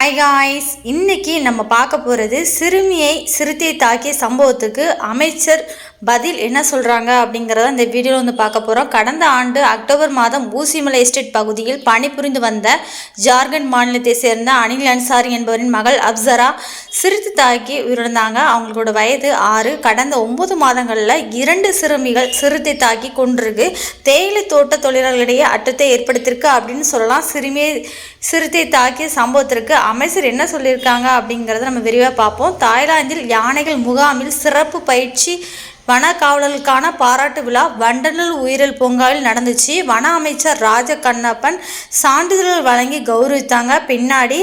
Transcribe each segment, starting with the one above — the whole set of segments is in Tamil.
ஹாய் காய்ஸ் இன்னைக்கு நம்ம பார்க்க போகிறது சிறுமியை சிறுத்தை தாக்கிய சம்பவத்துக்கு அமைச்சர் பதில் என்ன சொல்கிறாங்க அப்படிங்கிறத இந்த வீடியோவில் வந்து பார்க்க போகிறோம் கடந்த ஆண்டு அக்டோபர் மாதம் ஊசிமலை எஸ்டேட் பகுதியில் பணிபுரிந்து வந்த ஜார்க்கண்ட் மாநிலத்தை சேர்ந்த அனில் அன்சாரி என்பவரின் மகள் அப்சரா சிறுத்தை தாக்கி உயிரிழந்தாங்க. அவங்களோட வயது ஆறு. கடந்த ஒம்பது மாதங்களில் இரண்டு சிறுமிகள் சிறுத்தை தாக்கி கொண்டிருக்கு தேயிலை தோட்ட தொழிலாளர்களிடையே அட்டத்தை ஏற்படுத்தியிருக்கு அப்படின்னு சொல்லலாம். சிறுமியை சிறுத்தை தாக்கிய சம்பவத்திற்கு அமைச்சர் என்ன சொல்லியிருக்காங்க அப்படிங்கிறத நம்ம விரிவாக பார்ப்போம். தாய்லாந்தில் யானைகள் முகாமில் சிறப்பு பயிற்சி வன காவலர்களுக்கான பாராட்டு விழா வண்டலூர் உயிரியல் பூங்காவில் நடந்துச்சு. வன அமைச்சர் ராஜ கண்ணப்பன் சான்றிதழ்கள் வழங்கி கௌரவித்தாங்க. பின்னாடி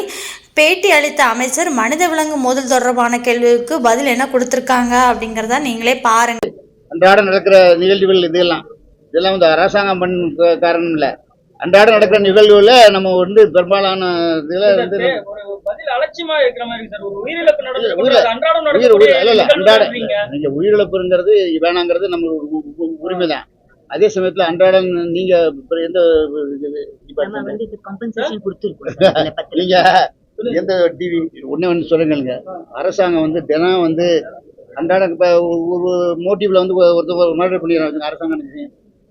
பேட்டி அளித்த அமைச்சர் மனித விலங்கு மோதல் தொடர்பான கேள்விக்கு பதில் என்ன கொடுத்துருக்காங்க? அப்படிங்கிறத நீங்களே பாருங்கள் அன்றாட நடக்கிற நிகழ்வுகள் இதெல்லாம் இதெல்லாம் வந்து அரசாங்கம் பண்ண காரணம் இல்லை. அன்றாட நடக்கிற நிகழ்வுல நம்ம வந்து பெரும்பாலான இதுல வந்து அன்றாடம். நீங்க உயிரிழப்புங்கிறது வேணாங்கிறது நம்ம உரிமை தான் அதே சமயத்துல அன்றாடம் நீங்க இப்ப எந்த நீங்க எந்த டிவி ஒண்ணே ஒன்று சொல்லுங்க அரசாங்கம் வந்து தினம் வந்து அன்றாடம் இப்போ ஒரு மோட்டிவ்ல வந்து ஒருத்தர் மர்டர் பண்ணிடுறாங்க அரசாங்கம்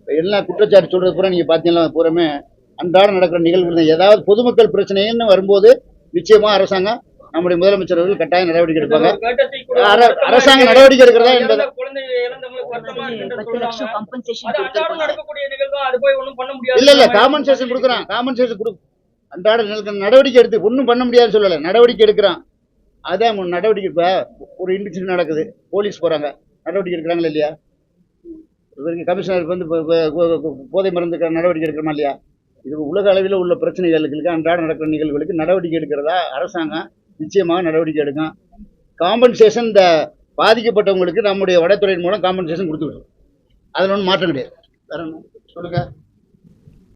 என்ன செய்யும்? இப்ப எல்லா குற்றச்சாட்டு சொல்றது பூரா நீங்க பார்த்தீங்கன்னா பூராமே அன்றாடம் நடக்கிற நிகழ்வுகள் தான். ஏதாவது பொதுமக்கள் பிரச்சனைன்னு வரும்போது நிச்சயமா அரசாங்கம் நம்முடைய முதலமைச்சர் அவர்கள் கட்டாயம் நடவடிக்கை எடுப்பாங்க. ஒரு கட்டத்தை கூட அர- வருத்தமா அரசாங்கம் இருக்கு. நடவடிக்கை எடுக்கிறதா என்பது அது அது இல்ல இல்ல காம்பன்சேஷன் கொடுக்குறான். காம்பன்சேஷன் கொடு. அன்றாட நடவடிக்கை எடுத்து ஒன்றும் பண்ண முடியாதுன்னு சொல்லலை. நடவடிக்கை எடுக்கிறான். அதான் மு- நடவடிக்கை. இப்போ ஒரு இன்சிடென்ட் நடக்குது. போலீஸ் போறாங்க. நடவடிக்கை எடுக்கிறாங்களா இல்லையா? இவருக்கு கமிஷனருக்கு வந்து இப்போ- போதை மருந்து க- நடவடிக்கை எடுக்கிறோமா இல்லையா? இது உலக அளவில் உள்ள பிரச்சனைகளுக்கு அன்றாட நடக்கிற நிகழ்வுகளுக்கு நடவடிக்கை எடுக்கிறதா அரசாங்கம் நிச்சயமாக நடவடிக்கை எடுக்கும். காம்பன்சேஷன் இந்த பாதிக்கப்பட்டவங்களுக்கு நம்முடைய வடத்துறையின் மூலம் காம்பன்சேஷன் கொடுத்துருக்கோம் அதில் ஒன்றும் மாற்றம் கிடையாது. வேற என்ன சொல்லுங்கள்